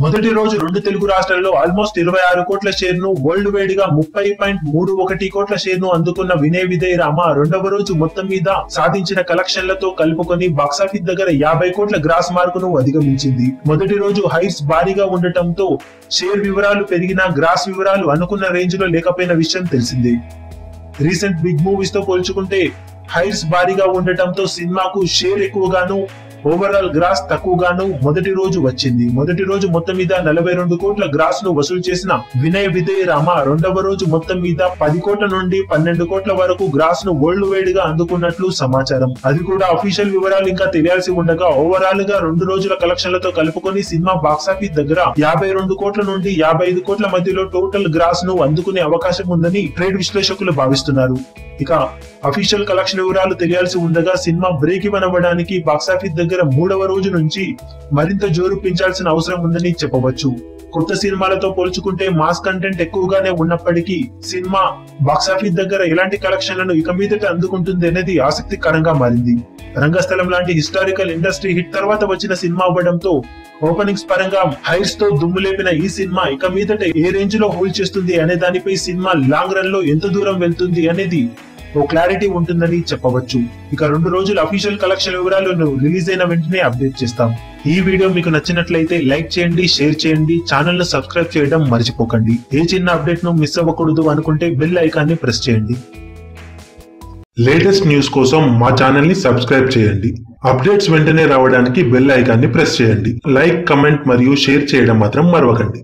మొదటి రోజు రెండు తెలుగు రాష్ట్రాల్లో ఆల్మోస్ట్ ఇరవై ఆరు కోట్ల షేర్ను వరల్డ్ వైడ్గా ముప్పై పాయింట్ మూడు ఒకటి కోట్ల షేర్ను అందుకున్న వినయ్ విజయ్ రామ రెండవ రోజు మొత్తం మీద సాధించిన కలెక్షన్లతో కలుపుకొని బాక్సాఫీస్ దగ్గర యాభై కోట్ల గ్రాస్ మార్కును అధిగమించింది. మొదటి రోజు హైట్స్ భారీగా ఉండటంతో షేర్ వివరాలు పెరిగినా గ్రాస్ వివరాలు అనుకున్న రేంజ్లో లేకపోయిన విషయం తెలిసిందే. రీసెంట్ బిగ్ మూవీస్తో పోల్చుకుంటే హైట్స్ భారీగా ఉండటంతో సినిమాకు షేర్ ఎక్కువగాను ఓవరాల్ గ్రాస్ తక్కువగాను మొదటి రోజు వచ్చింది. మొదటి రోజు మొత్తం మీద నలభై రెండు కోట్ల గ్రాస్ను వసూలు చేసిన వినయ విజయ్ రామ రెండవ రోజు మొత్తం మీద పది కోట్ల నుండి పన్నెండు కోట్ల వరకు గ్రాస్ను వరల్డ్ వైడ్గా అందుకున్నట్లు సమాచారం. అది కూడా అఫీషియల్ వివరాలు ఇంకా తెలియాల్సి ఉండగా ఓవరాల్గా రెండు రోజుల కలెక్షన్లతో కలుపుకొని సినిమా బాక్సాఫీస్ దగ్గర యాభై రెండు కోట్ల నుండి యాభై ఐదు కోట్ల మధ్యలో టోటల్ గ్రాస్ను అందుకునే అవకాశం ఉందని ట్రేడ్ విశ్లేషకులు భావిస్తున్నారు. ఇక అఫీషియల్ కలెక్షన్ వివరాలు తెలియాల్సి ఉండగా సినిమా బ్రేక్ ఇవన్ బాక్సాఫీస్ దగ్గర మూడవ రోజు నుంచి మరింత జోరు పెంచాల్సిన అవసరం ఉందని చెప్పవచ్చు. కొత్త సినిమాలతో పోల్చుకుంటే మాస్ కంటెంట్ ఎక్కువగానే ఉన్నప్పటికీ సినిమా బాక్సాఫీస్ దగ్గర ఎలాంటి కలెక్షన్లను ఇక మీదట అందుకుంటుంది అనేది ఆసక్తికరంగా మారింది. రంగస్థలం లాంటి హిస్టారికల్ ఇండస్ట్రీ హిట్ తర్వాత వచ్చిన సినిమా అవ్వడంతో ఓపెనింగ్స్ పరంగా హైట్స్తో దుమ్ము లేపిన ఈ సినిమా ఇక మీదట ఏ రేంజ్లో హోల్డ్ చేస్తుంది అనే దానిపై సినిమా లాంగ్ రన్లో ఎంత దూరం వెళ్తుంది అనేది ఓ క్లారిటీ ఉంటుందని చెప్పవచ్చు. ఇక రెండు రోజుల అఫీషియల్ కలెక్షన్ వివరాలను రిలీజ్ అయిన వెంటనే అప్డేట్ చేస్తాం. ఈ వీడియో మీకు నచ్చినట్లయితే లైక్ చేయండి షేర్ చేయండి ఛానల్ను సబ్స్క్రైబ్ చేయడం మర్చిపోకండి. ఏ చిన్న అప్డేట్ను మిస్ అవ్వకూడదు అనుకుంటే బెల్ ఐకాన్ని ప్రెస్ చేయండి. లేటెస్ట్ న్యూస్ కోసం మా ఛానల్ని సబ్స్క్రైబ్ చేయండి. అప్డేట్స్ వెంటనే రావడానికి బెల్ ఐకాన్ని ప్రెస్ చేయండి. లైక్ కమెంట్ మరియు షేర్ చేయడం మాత్రం మరవకండి.